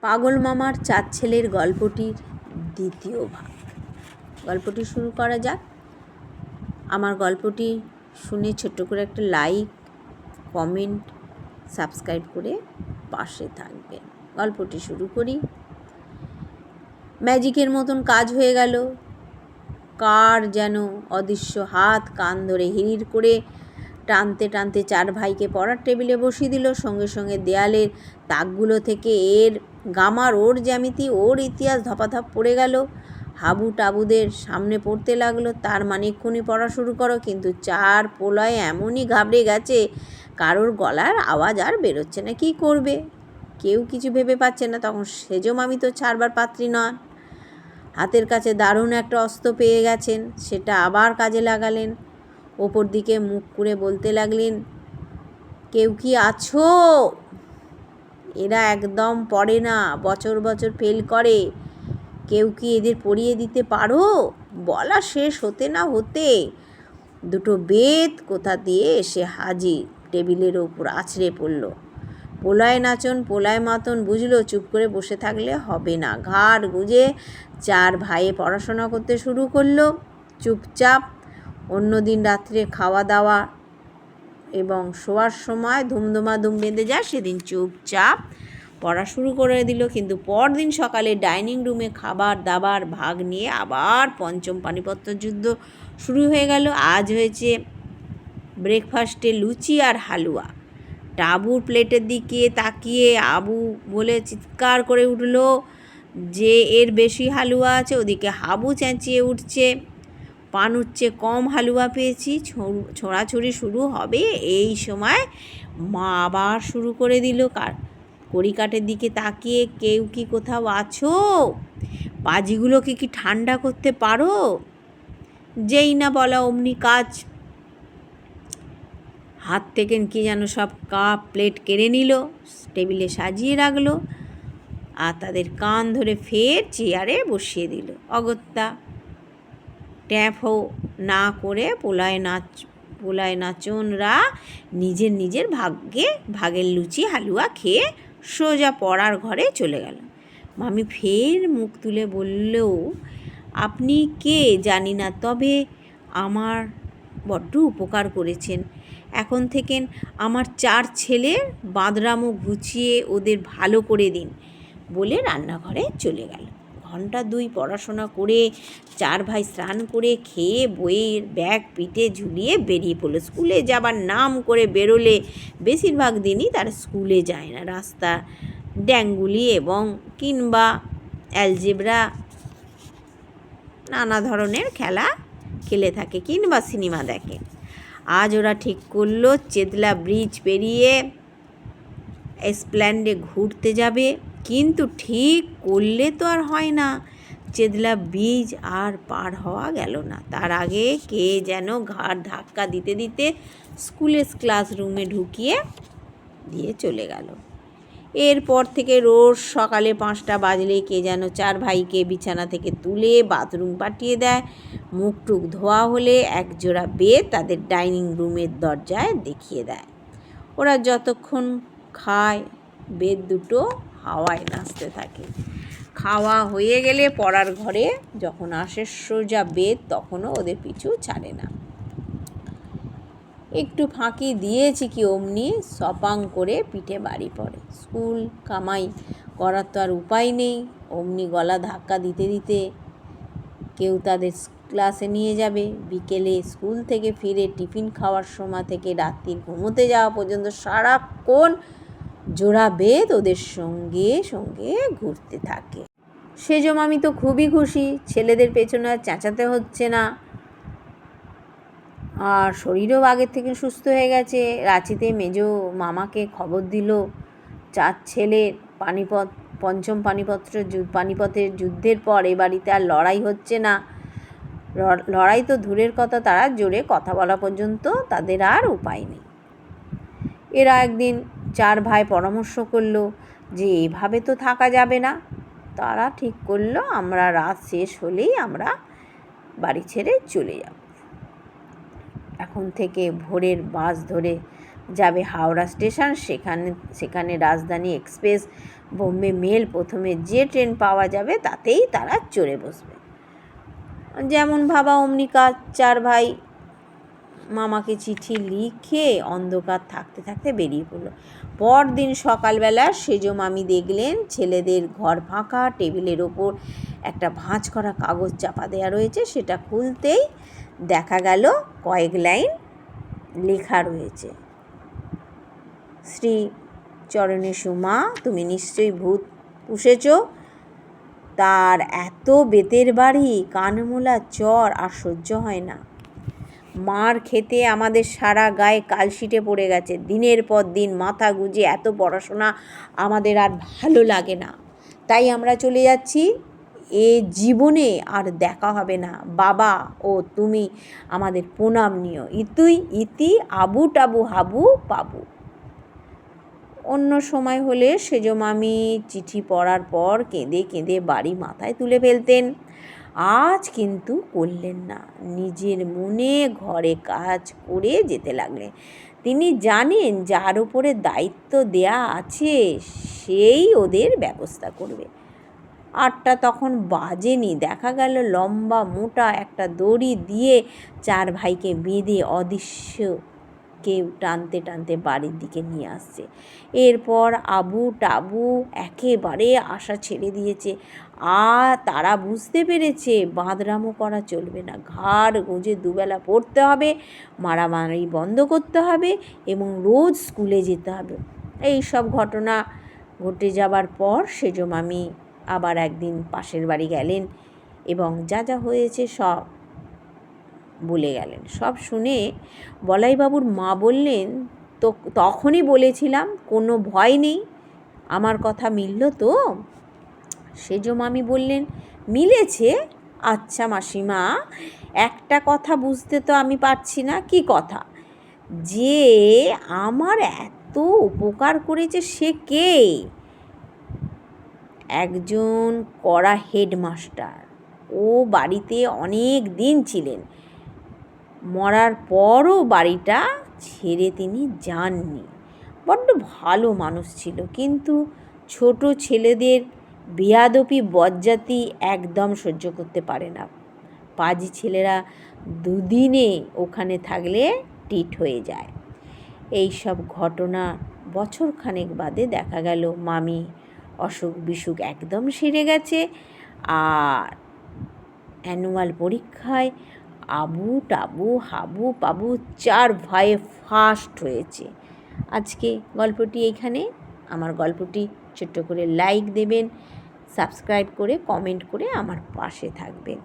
পাগল মামার চার ছেলের গল্পটির দ্বিতীয় ভাগ। গল্পটি শুরু করা যাক। আমার গল্পটি শুনে ছোট্ট করে একটা লাইক, কমেন্ট, সাবস্ক্রাইব করে পাশে থাকবেন। গল্পটি শুরু করি। ম্যাজিকের মতন কাজ হয়ে গেল। কার যেন অদৃশ্য হাত কান ধরে হিড়ির করে টানতে টানতে চার ভাইকে পড়ার টেবিলে বসিয়ে দিল। সঙ্গে সঙ্গে দেয়ালের তাকগুলো থেকে এর গামার ওর জ্যামিতি, ওর ইতিহাস ধপাধপ পড়ে গেল। হাবু টাবুদের সামনে পড়তে লাগল, তার মানে এক্ষুনি পড়া শুরু করো। কিন্তু চার পোলয় এমনই ঘাবড়ে গেছে, কারোর গলার আওয়াজ আর বেরোচ্ছে না, কী করবে? কেউ কিছু ভেবে পাচ্ছে না, তখন সেজম আমি তো ছাড়বার পাত্রী নন। হাতের কাছে দারুণ একটা অস্ত্র পেয়ে গেছেন, সেটা আবার কাজে লাগালেন। ওপর দিকে মুখ করে বলতে লাগলেন, কেউ কি আছো? এরা একদম পড়ে না, বছর বছর ফেল করে। কেউ কি এদের পড়িয়ে দিতে পারো? বলা শেষ হতে না হতে দুটো বেদ কোথা দিয়ে এসে হাজির টেবিলের ওপর আছড়ে পড়ল। পোলায় নাচন, পোলায় মাতন বুঝলো চুপ করে বসে থাকলে হবে না। ঘাড় গুজে চার ভাইয়ে পড়াশোনা করতে শুরু করল। চুপচাপ অন্য দিন রাত্রে খাওয়া দাওয়া এবং শোয়ার সময় ধুমধুমাধুম বেঁধে যায়, সেদিন চুপচাপ পড়া শুরু করে দিল। কিন্তু পরদিন সকালে ডাইনিং রুমে খাবার দাবার ভাগ নিয়ে আবার পঞ্চম পানিপত্র যুদ্ধ শুরু হয়ে গেল। আজ হয়েছে ব্রেকফাস্টে লুচি আর হালুয়া। টাবুর প্লেটের দিকে তাকিয়ে আবু বলে চিৎকার করে উঠল যে, এর বেশি হালুয়া আছে, ওদিকে হাবু চেঁচিয়ে উঠছে। পানুচ্ছে কম হালুয়া পেয়েছি ছোঁড়াছুড়ি শুরু হবে এই সময় মা আবার শুরু করে দিল কার, কড়িকাঠের দিকে তাকিয়ে কেউ কি কোথাও আছো? পাজিগুলোকে কি ঠান্ডা করতে পারো? যেই না বলা অমনি কাজ। হাত থেকে কি যেন সব কাপ প্লেট কেড়ে নিল, টেবিলে সাজিয়ে রাখল, আর তাদের কান ধরে ফের চেয়ারে বসিয়ে দিল। অগত্যা ট্যাপও না করে পোলায় নাচ, পোলায় নাচনরা নিজের নিজের ভাগ্যে ভাগের লুচি হালুয়া খেয়ে সোজা পড়ার ঘরে চলে গেল। মামি ফের মুখ তুলে বললেও, আপনি কে জানি না, তবে আমার বড্ড উপকার করেছেন। এখন থেকে আমার চার ছেলের বাঁদরামো ঘুচিয়ে ওদের ভালো করে দিন বলে রান্নাঘরে চলে গেল। ঘণ্টা দুই পড়াশোনা করে, চার ভাই স্নান করে খেয়ে বইয়ের ব্যাগ পিঠে ঝুলিয়ে বেরিয়ে পড়ল। স্কুলে যাবার নাম করে বেরোলে বেশিরভাগ দিনই তার স্কুলে যায় না। রাস্তা, ড্যাঙ্গুলি এবং কিংবা অ্যালজেব্রা, নানা ধরনের খেলা খেলে থাকে কিংবা সিনেমা দেখে। আজ ওরা ঠিক করল, চেতলা ব্রিজ পেরিয়ে এসপ্ল্যান্ডে ঘুরতে যাবে। কিন্তু ঠিক করলে তো আর হয় না। চেদলা বীজ আর পার হওয়া গেল না। তার আগে কে যেন ঘাড় ধাক্কা দিতে দিতে স্কুলের ক্লাসরুমে ঢুকিয়ে দিয়ে চলে গেল। এরপর থেকে রোজ সকালে পাঁচটা বাজলে কে যেন চার ভাইকে বিছানা থেকে তুলে বাথরুম পাঠিয়ে দেয়। মুখ টুক ধোয়া হলে একজোড়া বেদ তাদের ডাইনিং রুমের দরজায় দেখিয়ে দেয়। ওরা যতক্ষণ খায় বেদ দুটো হাওয়ায় নাচতে থাকে। খাওয়া হয়ে গেলে পড়ার ঘরে যখন আসে সোজা বেদ তখনও ওদের পিছু ছাড়ে না। একটু ফাঁকি দিয়েছি কি অমনি, সপাং করে পিঠে বাড়ি পড়ে। স্কুল কামাই করার তো আর উপায় নেই। অমনি গলা ধাক্কা দিতে দিতে কেউ তাদের ক্লাসে নিয়ে যাবে। বিকেলে স্কুল থেকে ফিরে টিফিন খাওয়ার সময় থেকে রাত্রি ঘুমোতে যাওয়া পর্যন্ত সারাক্ষণ জোড়া বেদ ওদের সঙ্গে সঙ্গে ঘুরতে থাকে। সেজ মামি তো খুবই খুশি, ছেলেদের পেছনে আর চেঁচাতে হচ্ছে না। আর শরীরও আগের থেকে সুস্থ হয়ে গেছে। রাঁচিতে মেজো মামাকে খবর দিল, চার ছেলে পানিপথ, পঞ্চম পানিপত্র পানিপথের যুদ্ধের পর এ বাড়িতে আর লড়াই হচ্ছে না। লড়াই তো দূরের কথা, তারা জোরে কথা বলা পর্যন্ত তাদের আর উপায় নেই। এরা একদিন চার ভাই পরামর্শ করল যে, এভাবে তো থাকা যাবে না। তারা ঠিক করল, আমরা রাত শেষ হলেই আমরা বাড়ি ছেড়ে চলে যাব। এখন থেকে ভোরের বাস ধরে যাবে হাওড়া স্টেশন। সেখানে সেখানে রাজধানী এক্সপ্রেস বোম্বে মেল প্রথমে যে ট্রেন পাওয়া যাবে তাতেই তারা চড়ে বসবে। যেমন ভাবা অমনি কাজ চার ভাই মামাকে চিঠি লিখে অন্ধকার থাকতে থাকতে বেরিয়ে পড়ল। পরদিন সকালবেলা সেজ মামি দেখলেন ছেলেদের ঘর ফাঁকা, টেবিলের ওপর একটা ভাঁজ করা কাগজ চাপা দেওয়া রয়েছে, সেটা খুলতেই দেখা গেল কয়েক লাইন লেখা রয়েছে। শ্রী চরণেশু মা তুমি নিশ্চয়ই ভূত পুষেছ? তার এত বেতের বাড়ি, কানমোলা চর আর সহ্য হয় না। মার খেতে আমাদের সারা গায়ে কালশিটে পড়ে গেছে। দিনের পর দিন মাথা গুঁজে এত পড়াশোনা আমাদের আর ভালো লাগে না। তাই আমরা চলে যাচ্ছি। এ জীবনে আর দেখা হবে না। বাবা ও তুমি আমাদের প্রণাম নিও। ইতুই ইতি আবু টাবু হাবু পাবু। অন্য সময় হলে সেজো মামি চিঠি পড়ার পর কেঁদে কেঁদে বাড়ি মাথায় তুলে ফেলতেন। আজ কিন্তু করলেন না। নিজের মনে ঘরে কাজ করে যেতে লাগলেন। তিনি জানেন যার উপরে দায়িত্ব দেয়া আছে, সেই ওদের ব্যবস্থা করবে। আটটা তখন বাজেনি। দেখা গেল লম্বা মোটা একটা দড়ি দিয়ে চার ভাইকে বেঁধে অদৃশ্য কেউ টানতে টানতে বাড়ির দিকে নিয়ে আসছে। এরপর আবু টাবু একেবারে আশা ছেড়ে দিয়েছে। আর তারা বুঝতে পেরেছে, বাঁদরামো করা চলবে না। ঘাড় গুঁজে দুবেলা পড়তে হবে, মারামারি বন্ধ করতে হবে এবং রোজ স্কুলে যেতে হবে। এই সব ঘটনা ঘটে যাবার পর সেজো মামি আবার একদিন পাশের বাড়ি গেলেন এবং যা যা হয়েছে সব বলে গেলেন। সব শুনে বলাইবাবুর মা বললেন, তো, তখনই বলেছিলাম, কোনো ভয় নেই, আমার কথা মিলল তো? সেজো মামি বললেন, মিলেছে? আচ্ছা মাসিমা, একটা কথা বুঝতে তো আমি পারছি না, কি কথা? যে আমার এত উপকার করেছে সে কে? একজন কড়া হেডমাস্টার। ও বাড়িতে অনেক দিন ছিলেন। মরার পরও বাড়িটা ছেড়ে তিনি যাননি। বড্ড ভালো মানুষ ছিল, কিন্তু ছোট ছেলেদের বেয়াদপি, বজ্জাতি একদম সহ্য করতে পারে না। পাজি ছেলেরা দুদিনে ওখানে থাকলে টিট হয়ে যায়। এই সব ঘটনা বছরখানেক বাদে দেখা গেল, মামি অসুখ বিসুখ একদম সেরে গেছে। আর অ্যানুয়াল পরীক্ষায় আবু টাবু হাবু পাবু চার ভাইয়ে ফার্স্ট হয়েছে। আজকে গল্পটি এখানে। আমার গল্পটি ছোট্ট করে লাইক দেবেন, সাবস্ক্রাইব করে, কমেন্ট করে আমার পাশে থাকবেন।